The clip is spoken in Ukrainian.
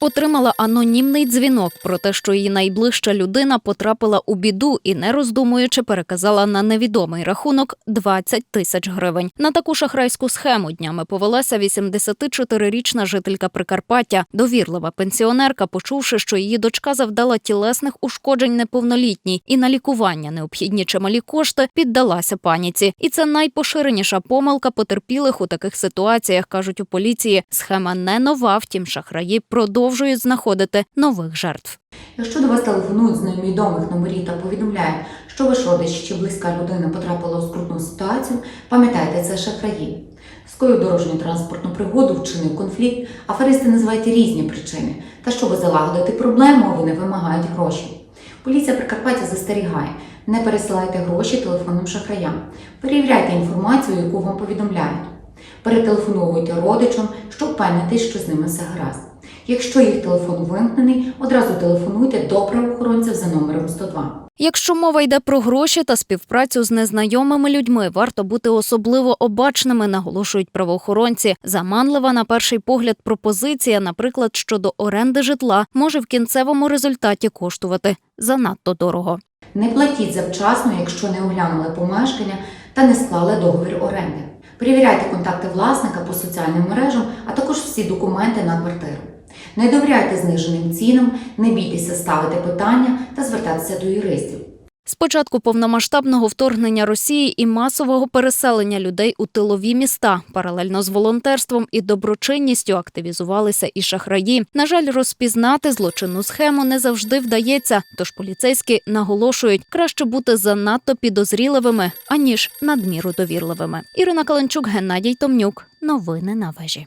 Отримала анонімний дзвінок про те, що її найближча людина потрапила у біду і, не роздумуючи, переказала на невідомий рахунок 20 тисяч гривень. На таку шахрайську схему днями повелася 84-річна жителька Прикарпаття. Довірлива пенсіонерка, почувши, що її дочка завдала тілесних ушкоджень неповнолітній і на лікування необхідні чималі кошти, піддалася паніці. І це найпоширеніша помилка потерпілих у таких ситуаціях, кажуть у поліції. Схема не нова, втім шахраї продовжують знаходити нових жертв. Якщо до вас телефонують з невідомих номерів та повідомляють, що ваш родич чи близька людина потрапила у скрутну ситуацію, пам'ятайте, це шахраї. Скоїв дорожню транспортну пригоду, вчинив конфлікт, аферисти називають різні причини. Та щоб залагодити проблему, вони вимагають гроші. Поліція Прикарпаття застерігає, не пересилайте гроші телефонним шахраям. Перевіряйте інформацію, яку вам повідомляють. Перетелефоновуйте родичам, щоб впевнитись, що з ними все гаразд. Якщо їх телефон вимкнений, одразу телефонуйте до правоохоронців за номером 102. Якщо мова йде про гроші та співпрацю з незнайомими людьми, варто бути особливо обачними, наголошують правоохоронці. Заманлива на перший погляд пропозиція, наприклад, щодо оренди житла, може в кінцевому результаті коштувати занадто дорого. Не платіть завчасно, якщо не оглянули помешкання та не склали договір оренди. Перевіряйте контакти власника по соціальним мережам, а також всі документи на квартиру. Не довіряйте зниженим цінам, не бійтеся ставити питання та звертатися до юристів. З початку повномасштабного вторгнення Росії і масового переселення людей у тилові міста паралельно з волонтерством і доброчинністю активізувалися і шахраї. На жаль, розпізнати злочинну схему не завжди вдається. Тож поліцейські наголошують, краще бути занадто підозріливими аніж надміру довірливими. Ірина Каленчук, Геннадій Томнюк. Новини на вежі.